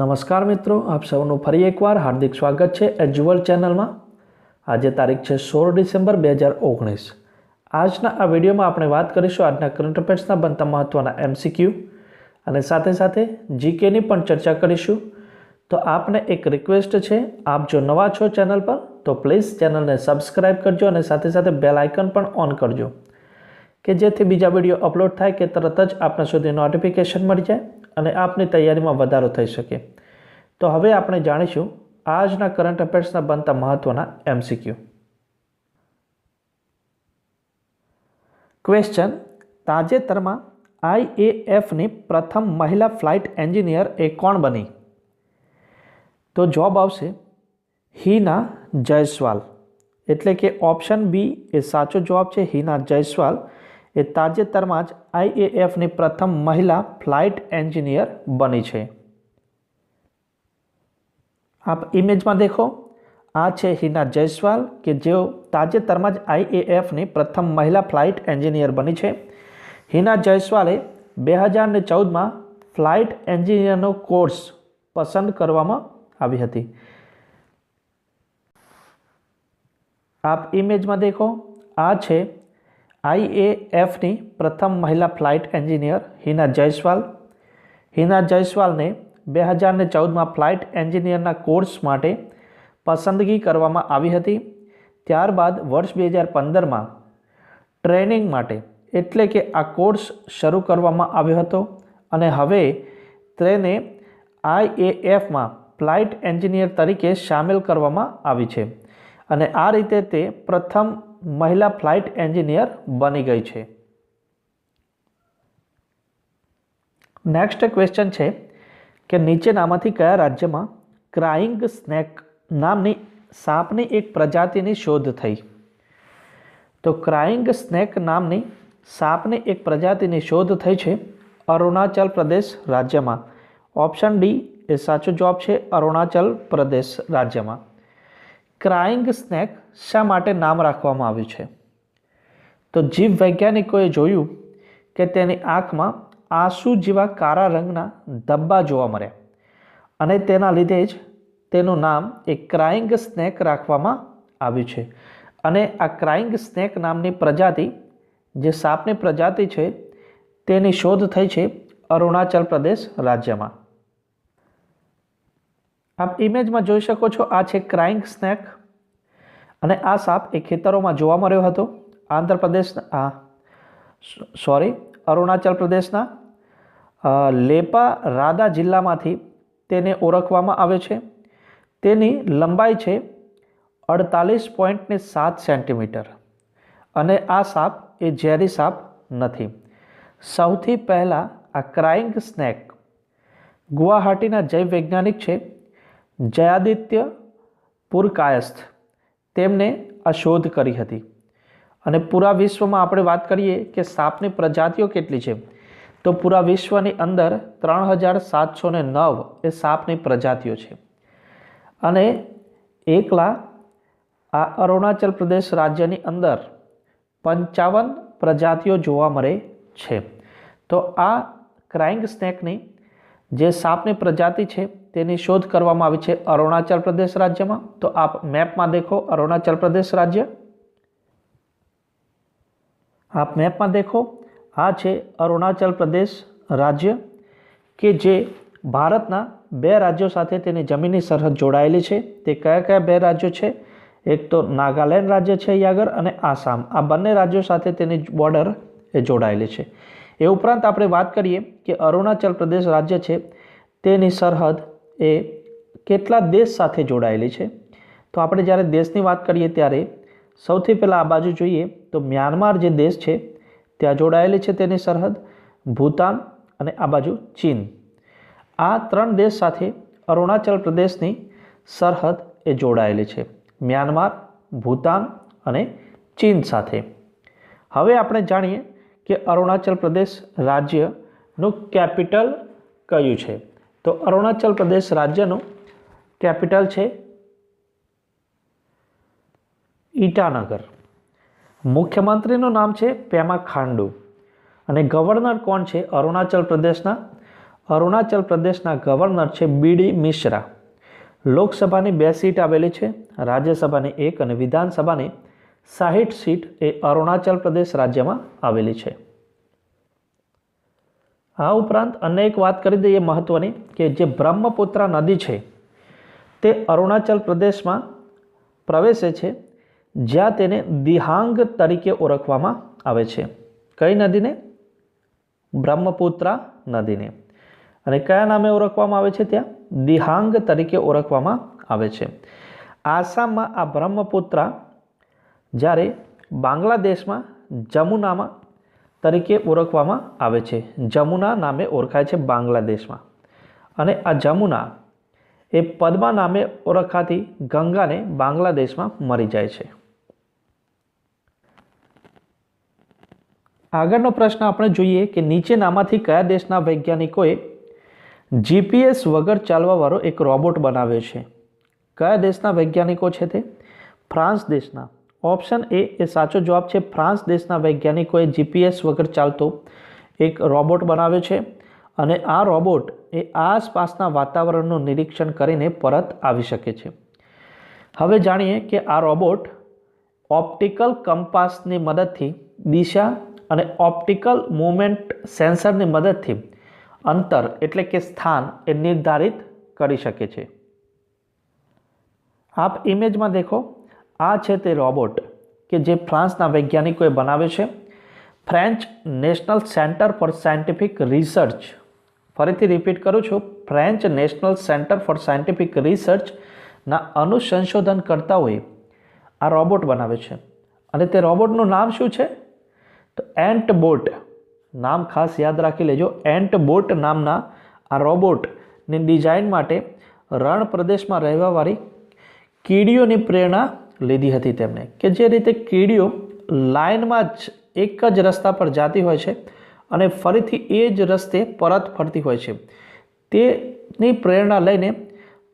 નમસ્કાર મિત્રો, આપ સૌનું ફરી એકવાર હાર્દિક સ્વાગત છે એજ્યુઅલ ચેનલમાં. આજે તારીખ છે સોળ ડિસેમ્બર બે હજાર ઓગણીસ. આજના આ વિડીયોમાં આપણે વાત કરીશું આજના કરંટ અફેર્સના બનતા મહત્ત્વના એમસીક્યુ અને સાથે સાથે જીકેની પણ ચર્ચા કરીશું. તો આપને એક રિક્વેસ્ટ છે, આપ જો નવા છો ચેનલ પર, તો પ્લીઝ ચેનલને સબસ્ક્રાઈબ કરજો અને સાથે સાથે બેલ આઇકન પણ ઓન કરજો. કે જેથી બીજા વીડિયો અપલોડ થાય કે તરત જ આપણા સુધી નોટિફિકેશન મળી જાય. અને આપની તૈયારીમાં વધારો થઈ શકે. તો હવે આપણે જાણીશું આજના કરંટ અફેર્સના બનતા મહત્ત્વના એમસીક્યુ ક્વેશ્ચન તાજેતરમાં આઈએએફની પ્રથમ મહિલા ફ્લાઇટ એન્જિનિયર એ કોણ બની? તો જવાબ આવશે હિના જયસ્વાલ. એટલે કે ઓપ્શન બી એ સાચો જવાબ છે હિના જયસ્વાલ. એ તાજેતરમાં જ આઈએએફની પ્રથમ મહિલા ફ્લાઇટ એન્જિનિયર બની છે. આપ ઇમેજમાં દેખો, આ છે હિના જયસ્વાલ કે જેઓ તાજેતરમાં જ આઈએએફની પ્રથમ મહિલા ફ્લાઇટ એન્જિનિયર બની છે. હિના જયસ્વાલે બે હજાર ને ચૌદમાં ફ્લાઇટ એન્જિનિયરનો કોર્સ પસંદ કરવામાં આવી હતી. આપ ઇમેજમાં દેખો, આ છે આઈએએફની પ્રથમ મહિલા ફ્લાઇટ એન્જિનિયર હિના જયસ્વાલ. હિના જયસ્વાલને બે હજારને ચૌદમાં ફ્લાઇટ એન્જિનિયરના કોર્સ માટે પસંદગી કરવામાં આવી હતી. ત્યારબાદ વર્ષ બે હજાર પંદરમાં ટ્રેનિંગ માટે એટલે કે આ કોર્સ શરૂ કરવામાં આવ્યો હતો અને હવે તેને આઈએએફમાં ફ્લાઇટ એન્જિનિયર તરીકે સામેલ કરવામાં આવી છે. અને આ રીતે તે પ્રથમ મહિલા ફ્લાઇટ એન્જિનિયર બની ગઈ છે. નેક્સ્ટ ક્વેશ્ચન છે કે નીચેનામાંથી કયા રાજ્યમાં ક્રાઇંગ સ્નેક નામની સાપની એક પ્રજાતિની શોધ થઈ? તો ક્રાઇંગ સ્નેક નામની સાપની એક પ્રજાતિની શોધ થઈ છે અરુણાચલ પ્રદેશ રાજ્યમાં. ઓપ્શન ડી એ સાચો જવાબ છે અરુણાચલ પ્રદેશ રાજ્યમાં. ક્રાઇંગ સ્નેક શા માટે નામ રાખવામાં આવ્યું છે? તો જીવ વૈજ્ઞાનિકોએ જોયું કે તેની આંખમાં આંસુ જેવા કાળા રંગના ધબ્બા જોવા મળ્યા અને તેના લીધે જ તેનું નામ એ ક્રાઇંગ સ્નેક રાખવામાં આવ્યું છે. અને આ ક્રાઇંગ સ્નેક નામની પ્રજાતિ, જે સાપની પ્રજાતિ છે, તેની શોધ થઈ છે અરુણાચલ પ્રદેશ રાજ્યમાં. આપ ઇમેજમાં જોઈ શકો છો, આ છે ક્રાઇંગ સ્નેક અને આ સાપ એ ખેતરોમાં જોવા મળ્યો હતો. આંધ્રપ્રદેશ આ સોરી અરુણાચલ પ્રદેશના લેપા રાદા જિલ્લામાંથી તેને ઓળખવામાં આવે છે. તેની લંબાઈ છે અડતાલીસ પોઈન્ટને સાત સેન્ટીમીટર અને આ સાપ એ ઝેરી સાપ નથી. સૌથી પહેલાં આ ક્રાઇંગ સ્નેક ગુવાહાટીના જૈવ વૈજ્ઞાનિક છે જયાદિત્ય પુરકાયસ્થ. તેમને આ શોધ કરી હતી. અને પૂરા વિશ્વમાં આપણે વાત કરીએ કે સાપની પ્રજાતિઓ કેટલી છે? તો પૂરા વિશ્વની અંદર ત્રણ હજાર સાતસો ને નવ એ સાપની પ્રજાતિઓ છે. અને એકલા આ અરુણાચલ પ્રદેશ રાજ્યની અંદર પંચાવન પ્રજાતિઓ જોવા મળે છે. તો આ ક્રાઇંગ સ્નેકની જે સાપની પ્રજાતિ છે તેની શોધ કરવામાં આવી છે અરુણાચલ પ્રદેશ રાજ્યમાં. તો આપ મેપમાં દેખો અરુણાચલ પ્રદેશ રાજ્ય. આપ મેપમાં દેખો, આ છે અરુણાચલ પ્રદેશ રાજ્ય, કે જે ભારતના બે રાજ્યો સાથે તેની જમીની સરહદ જોડાયેલી છે. તે કયા કયા બે રાજ્યો છે? એક તો નાગાલેન્ડ રાજ્ય છે અહીં અને આસામ. આ બંને રાજ્યો સાથે તેની બોર્ડર એ જોડાયેલી છે. એ ઉપરાંત આપણે વાત કરીએ કે અરુણાચલ પ્રદેશ રાજ્ય છે, તેની સરહદ એ કેટલા દેશ સાથે જોડાયેલી છે? તો આપણે જ્યારે દેશની વાત કરીએ ત્યારે સૌથી પહેલાં આ બાજુ જોઈએ તો મ્યાનમાર જે દેશ છે, ત્યાં જોડાયેલી છે તેની સરહદ, ભૂતાન અને આ બાજુ ચીન. આ ત્રણ દેશ સાથે અરુણાચલ પ્રદેશની સરહદ એ જોડાયેલી છે, મ્યાનમાર, ભૂતાન અને ચીન સાથે. હવે આપણે જાણીએ કે અરુણાચલ પ્રદેશ રાજ્યનું કેપિટલ કયું છે? તો અરુણાચલ પ્રદેશ રાજ્યનું કેપિટલ છે ઈટાનગર. મુખ્યમંત્રીનું નામ છે પેમા ખાંડુ. અને ગવર્નર કોણ છે? અરુણાચલ પ્રદેશના અરુણાચલ પ્રદેશના ગવર્નર છે બીડી મિશ્રા. લોકસભાની બે સીટ આવેલી છે, રાજ્યસભાની એક અને વિધાનસભાની સાહીઠ સીટ એ અરુણાચલ પ્રદેશ રાજ્યમાં આવેલી છે. આ ઉપરાંત અન્ય એક વાત કરી દઈએ મહત્વની કે જે બ્રહ્મપુત્રા નદી છે, તે અરુણાચલ પ્રદેશમાં પ્રવેશે છે, જ્યાં તેને દિહાંગ તરીકે ઓળખવામાં આવે છે. કઈ નદીને? બ્રહ્મપુત્રા નદીને. અને કયા નામે ઓળખવામાં આવે છે ત્યાં? દિહાંગ તરીકે ઓળખવામાં આવે છે. આસામમાં આ બ્રહ્મપુત્રા જ્યારે બાંગ્લાદેશમાં જમુનામાં તરીકે ઓળખવામાં આવે છે. જમુના નામે ઓળખાય છે બાંગ્લાદેશમાં. અને આ જમુના એ પદ્મા નામે ઓળખાતી ગંગાને બાંગ્લાદેશમાં મરી જાય છે. આગળનો પ્રશ્ન આપણે જોઈએ કે નીચેનામાંથી કયા દેશના વૈજ્ઞાનિકોએ જીપીએસ વગર ચાલવાવાળો એક રોબોટ બનાવ્યો છે? કયા દેશના વૈજ્ઞાનિકો છે તે? ફ્રાન્સ દેશના. ઓપ્શન એ એ સાચો જવાબ છે, ફ્રાન્સ દેશના વૈજ્ઞાનિકોએ જીપીએસ વગર ચાલતો એક રોબોટ બનાવ્યો છે અને આ રોબોટ એ આસપાસના વાતાવરણનું નિરીક્ષણ કરીને પરત આવી શકે છે. હવે જાણીએ કે આ રોબોટ ઓપ્ટિકલ કંપાસની મદદથી દિશા અને ઓપ્ટિકલ મુવમેન્ટ સેન્સરની મદદથી અંતર એટલે કે સ્થાન એ નિર્ધારિત કરી શકે છે. આપ ઇમેજમાં દેખો. આ છે તે રોબોટ કે જે ફ્રાન્સના વૈજ્ઞાનિકોએ બનાવ્યો છે. French national centre for scientific research. ફરીથી રિપીટ કરું છું. French national centre for scientific રિસર્ચના અનુસંશોધનકર્તાઓએ આ રોબોટ બનાવ્યો છે. અને તે રોબોટનું નામ શું છે? તો એન્ટ બોટ. નામ ખાસ યાદ રાખી લેજો. એન્ટ બોટ નામના આ રોબોટની ડિઝાઇન માટે રણ પ્રદેશમાં રહેવાવાળી કીડીઓની પ્રેરણા લીધી હતી તેમણે, કે જે રીતે કીડીઓ લાઇનમાં જ એક જ રસ્તા પર જાતી હોય છે અને ફરીથી એ જ રસ્તે પરત ફરતી હોય છે. તેની પ્રેરણા લઈને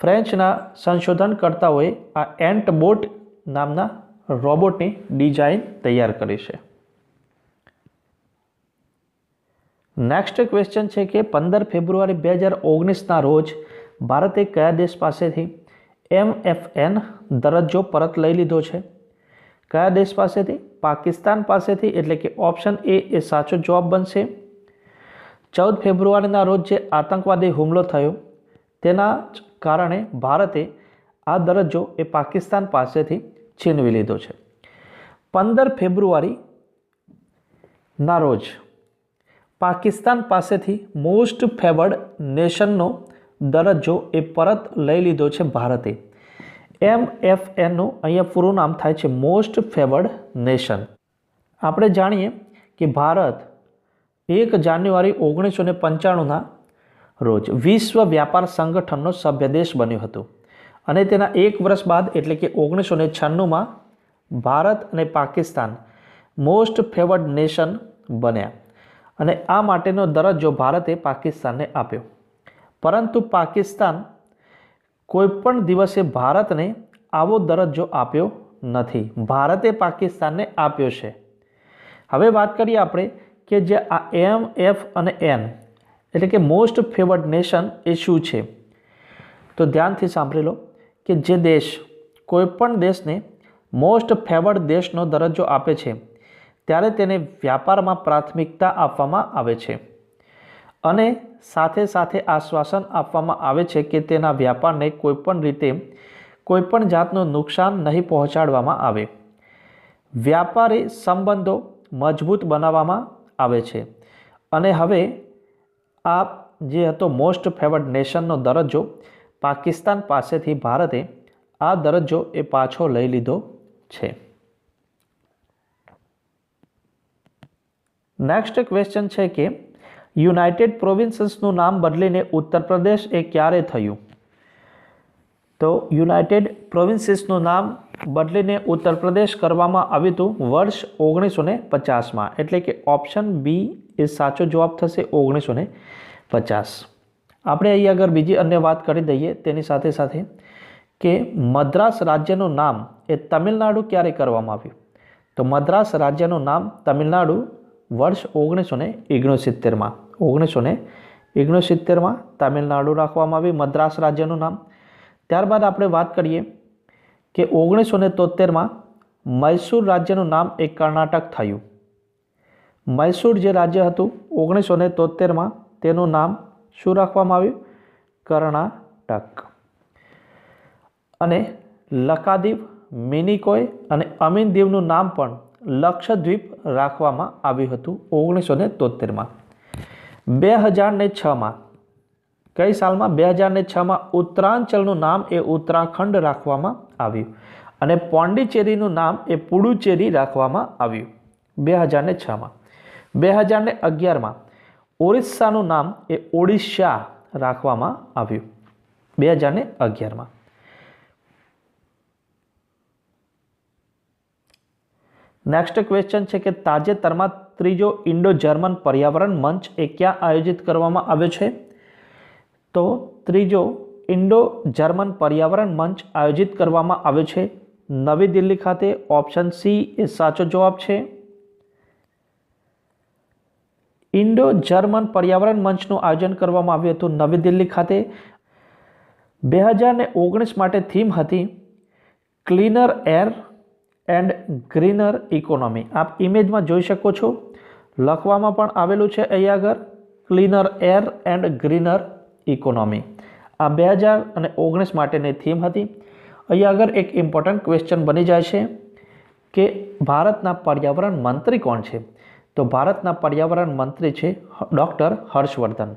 ફ્રેન્ચના સંશોધનકર્તાઓએ આ એન્ટ બોટ નામના રોબોટની ડિઝાઇન તૈયાર કરી છે. નેક્સ્ટ ક્વેશ્ચન છે કે પંદર ફેબ્રુઆરી બે હજાર ઓગણીસના રોજ ભારતે કયા દેશ પાસેથી એમ એફ એન દરજ્જો પરત લઈ લીધો છે. કયા દેશ પાસેથી? પાકિસ્તાન પાસેથી, એટલે કે ઓપ્શન એ એ સાચો જવાબ બનશે. ચૌદ ફેબ્રુઆરીના રોજ જે આતંકવાદી હુમલો થયો, તેના જ કારણે ભારતે આ દરજ્જો એ પાકિસ્તાન પાસેથી છીનવી લીધો છે. પંદર ફેબ્રુઆરીના રોજ પાકિસ્તાન પાસેથી મોસ્ટ ફેવર્ડ નેશનનો દરજ્જો એ પરત લઈ લીધો છે ભારતે. એમ એફ એનનું અહીંયા પૂરું નામ થાય છે મોસ્ટ ફેવર્ડ નેશન આપણે જાણીએ કે ભારત એક જાન્યુઆરી ઓગણીસો ને પંચાણુંના રોજ વિશ્વ વ્યાપાર સંગઠનનો સભ્ય દેશ બન્યું હતું. અને તેના એક વર્ષ બાદ એટલે કે ઓગણીસો ને છન્નુંમાં ભારત અને પાકિસ્તાન મોસ્ટ ફેવર્ડ નેશન બન્યા. અને આ માટેનો દરજ્જો ભારતે પાકિસ્તાનને આપ્યો. પરંતુ પાકિસ્તાન કોઈપણ દિવસે ભારતને આવો દરજ્જો આપ્યો નથી. ભારતે પાકિસ્તાનને આપ્યો છે. હવે વાત કરીએ આપણે કે જે આ એમ એફ અને એન, એટલે કે મોસ્ટ ફેવર્ડ નેશન એ શું છે? તો ધ્યાનથી સાંભળી લો કે જે દેશ, કોઈપણ દેશને મોસ્ટ ફેવર્ડ દેશનો દરજ્જો આપે છે, ત્યારે તેને વ્યાપારમાં પ્રાથમિકતા આપવામાં આવે છે. અને સાથે સાથે આશ્વાસન આપવામાં આવે છે કે તેના વ્યાપારને કોઈપણ રીતે કોઈપણ જાતનું નુકસાન નહીં પહોંચાડવામાં આવે. વ્યાપારી સંબંધો મજબૂત બનાવવામાં આવે છે. અને હવે આ જે હતો મોસ્ટ ફેવર્ડ નેશનનો દરજ્જો, પાકિસ્તાન પાસેથી ભારતે આ દરજ્જો એ પાછો લઈ લીધો છે. નેક્સ્ટ ક્વેશ્ચન છે કે યુનાઇટેડ પ્રોવિન્સીસનું નામ બદલીને ઉત્તર પ્રદેશ એ ક્યારે થયું? તો યુનાઇટેડ પ્રોવિન્સીસનું નામ બદલીને ઉત્તર પ્રદેશ કરવામાં આવ્યું હતું વર્ષ ઓગણીસો ને પચાસમાં. એટલે કે ઓપ્શન બી એ સાચો જવાબ થશે ઓગણીસો ને પચાસ. આપણે અહીં આગળ બીજી અન્ય વાત કરી દઈએ તેની સાથે સાથે કે મદ્રાસ રાજ્યનું નામ એ તમિલનાડુ ક્યારે કરવામાં આવ્યું? તો મદ્રાસ રાજ્યનું નામ તમિલનાડુ વર્ષ ઓગણીસો ને ઓગણસિત્તેરમાં. ઓગણીસો ને ઓગણસિત્તેરમાં તામિલનાડુ રાખવામાં આવી મદ્રાસ રાજ્યનું નામ. ત્યારબાદ આપણે વાત કરીએ કે ઓગણીસો ને તોતેરમાં મૈસૂર રાજ્યનું નામ એ કર્ણાટક થયું. મૈસૂર જે રાજ્ય હતું ઓગણીસો ને તોતેરમાં તેનું નામ શું રાખવામાં આવ્યું? કર્ણાટક. અને લકાદીપ મિનિકોય અને અમીન દીવનું નામ પણ લક્ષદ્વીપ રાખવામાં આવ્યું હતું ઓગણીસો ને તોતેરમાં બે હજાર ને છમાં, કઈ સાલમાં? બે હજાર ને છમાં ઉત્તરાંચલનું નામ એ ઉત્તરાખંડ રાખવામાં આવ્યું અને પોંડિચેરીનું નામ એ પુડુચેરી રાખવામાં આવ્યું બે હજાર ને છમાં. બે હજાર ને અગિયારમાં ઓરિસ્સાનું નામ એ ઓડિશા રાખવામાં આવ્યું બે હજાર ને અગિયારમાં. નેક્સ્ટ ક્વેશ્ચન છે કે તાજેતરમાં ત્રીજો ઇન્ડો જર્મન પર્યાવરણ મંચ એ ક્યાં આયોજિત કરવામાં આવ્યો છે? તો ત્રીજો ઇન્ડો જર્મન પર્યાવરણ મંચ આયોજિત કરવામાં આવ્યો છે. નવી દિલ્હી ખાતે ઓપ્શન સી એ સાચો જવાબ છે. ઇન્ડો જર્મન પર્યાવરણ મંચનું આયોજન કરવામાં આવ્યું હતું નવી દિલ્હી ખાતે. બે હજાર ને ઓગણીસ માટે થીમ હતી cleaner air and greener economy. આપ ઇમેજમાં જોઈ શકો છો. લખવામાં પણ આવેલું છે અહીંયા આગળ. Cleaner air and greener economy. આ બે હજાર અને ઓગણીસ માટેની થીમ હતી. અહીંયા આગળ એક ઇમ્પોર્ટન્ટ ક્વેશ્ચન બની જાય છે કે ભારતના પર્યાવરણ મંત્રી કોણ છે? તો ભારતના પર્યાવરણ મંત્રી છે ડૉક્ટર હર્ષવર્ધન.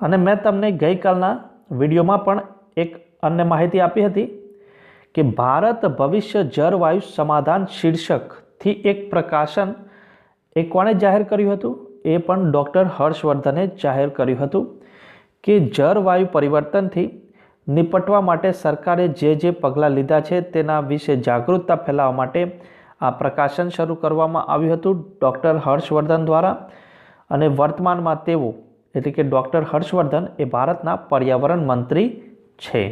અને મેં તમને ગઈકાલના વિડીયોમાં પણ એક અન્ય માહિતી આપી હતી. કે ભારત ભવિષ્ય જળવાયુ સમાધાન શીર્ષકથી એક પ્રકાશન એ કોણે જાહેર કર્યું હતું. એ પણ ડૉક્ટર હર્ષવર્ધને જાહેર કર્યું હતું કે જળવાયુ પરિવર્તનથી નિપટવા માટે સરકારે જે જે પગલાં લીધા છે તેના વિશે જાગૃતતા ફેલાવવા માટે આ પ્રકાશન શરૂ કરવામાં આવ્યું હતું ડૉક્ટર હર્ષવર્ધન દ્વારા. અને વર્તમાનમાં તેઓ એટલે કે ડૉક્ટર હર્ષવર્ધન એ ભારતના પર્યાવરણ મંત્રી છે.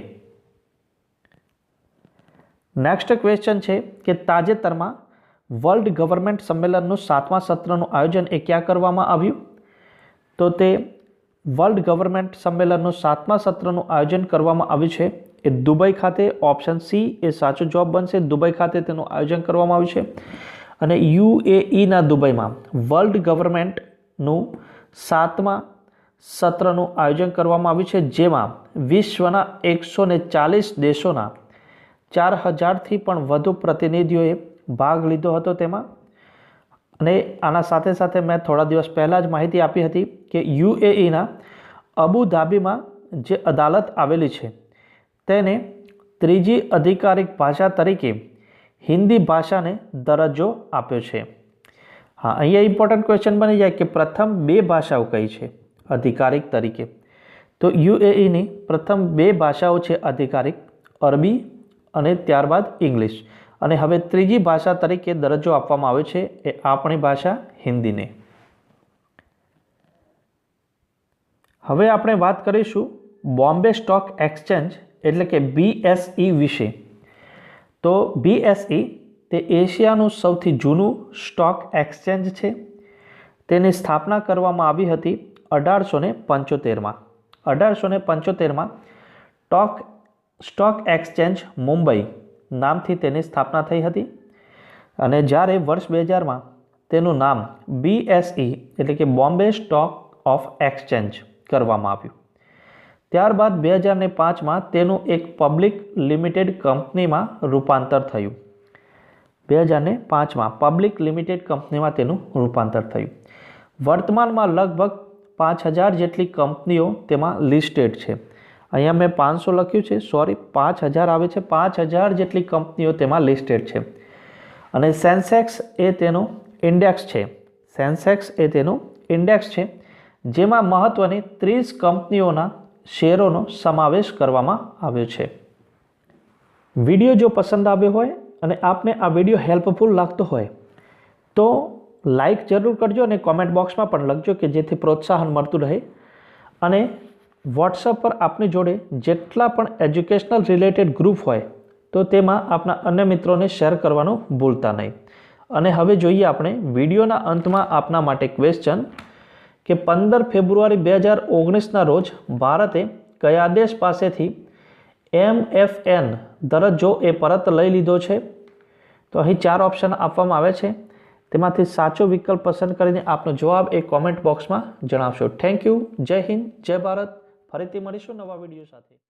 નેક્સ્ટ ક્વેશ્ચન છે કે તાજેતરમાં વર્લ્ડ ગવર્મેન્ટ સંમેલનનું સાતમા સત્રનું આયોજન એ ક્યાં કરવામાં આવ્યું? તો તે વર્લ્ડ ગવર્મેન્ટ સંમેલનનું સાતમા સત્રનું આયોજન કરવામાં આવ્યું છે. એ દુબઈ ખાતે ઓપ્શન સી એ સાચો જવાબ બનશે. દુબઈ ખાતે તેનું આયોજન કરવામાં આવ્યું છે. અને યુએઈના દુબઈમાં વર્લ્ડ ગવર્મેન્ટનું સાતમા સત્રનું આયોજન કરવામાં આવ્યું છે, જેમાં વિશ્વના એકસો ચાલીસ દેશોના ચાર હજારથી પણ વધુ પ્રતિનિધિઓએ ભાગ લીધો હતો તેમાં. અને આના સાથે સાથે મેં થોડા દિવસ પહેલાં જ માહિતી આપી હતી કે યુએઈના અબુધાબીમાં જે અદાલત આવેલી છે, તેને ત્રીજી અધિકારિક ભાષા તરીકે હિન્દી ભાષાને દરજ્જો આપ્યો છે. હા, અહીંયા ઇમ્પોર્ટન્ટ ક્વેશ્ચન બની જાય કે પ્રથમ બે ભાષાઓ કઈ છે? અધિકારિક તરીકે. તો યુએઈની પ્રથમ બે ભાષાઓ છે અધિકારિક, અરબી અને ત્યારબાદ ઇંગ્લિશ. અને હવે ત્રીજી ભાષા તરીકે દરજ્જો આપવામાં આવે છે એ આપણી ભાષા હિન્દીને. હવે આપણે વાત કરીશું બોમ્બે સ્ટોક એક્સચેન્જ એટલે કે બીએસઈ વિશે. તો બીએસઈ તે એશિયાનું સૌથી જૂનું સ્ટોક એક્સચેન્જ છે. તેની સ્થાપના કરવામાં આવી હતી અઢારસો ને પંચોતેરમાં. અઢારસો ને પંચોતેરમાં ટોક સ્ટોક એક્સચેન્જ મુંબઈ નામથી તેની સ્થાપના થઈ હતી અને જ્યારે વર્ષ બે હજારમાં તેનું નામ બીએસઈ એટલે કે બોમ્બે સ્ટોક ઓફ એક્સચેન્જ કરવામાં આવ્યું. ત્યારબાદ બે હજારને પાંચમાં તેનું એક પબ્લિક લિમિટેડ કંપનીમાં રૂપાંતર થયું. બે હજારને પાંચમાં પબ્લિક લિમિટેડ કંપનીમાં તેનું રૂપાંતર થયું. વર્તમાનમાં લગભગ પાંચ હજાર જેટલી કંપનીઓ તેમાં લિસ્ટેડ છે. અહીંયા મેં પાંચસો લખ્યું છે. સોરી પાંચ હજાર આવે છે. પાંચ હજાર જેટલી કંપનીઓ તેમાં લિસ્ટેડ છે. અને સેન્સેક્સ એ તેનો ઇન્ડેક્સ છે. સેન્સેક્સ એ તેનું ઇન્ડેક્સ છે. જેમાં મહત્ત્વની ત્રીસ કંપનીઓના શેરોનો સમાવેશ કરવામાં આવ્યો છે. વીડિયો જો પસંદ આવ્યો હોય અને આપને આ વીડિયો હેલ્પફુલ લાગતો હોય, તો લાઈક જરૂર કરજો અને કોમેન્ટ બોક્સમાં પણ લખજો કે જેથી પ્રોત્સાહન મળતું રહે. અને વોટ્સઅપ પર આપની જોડે જેટલા પણ એજ્યુકેશનલ રિલેટેડ ગ્રુપ હોય, તો તેમાં આપના અન્ય મિત્રોને શેર કરવાનું ભૂલતા નહીં. અને હવે જોઈએ આપણે વિડીયોના અંતમાં આપના માટે ક્વેશ્ચન કે પંદર ફેબ્રુઆરી બે હજાર ઓગણીસના રોજ ભારતે કયા દેશ પાસેથી એમ એફ એન દરજ્જો એ પરત લઈ લીધો છે? તો અહીં ચાર ઓપ્શન આપવામાં આવે છે. તેમાંથી સાચો વિકલ્પ પસંદ કરીને આપનો જવાબ એ કોમેન્ટ બોક્સમાં જણાવશો. થેન્ક યુ જય હિન્દ. જય ભારત. ફરીથી મળીશું નવા વીડિયો સાથે.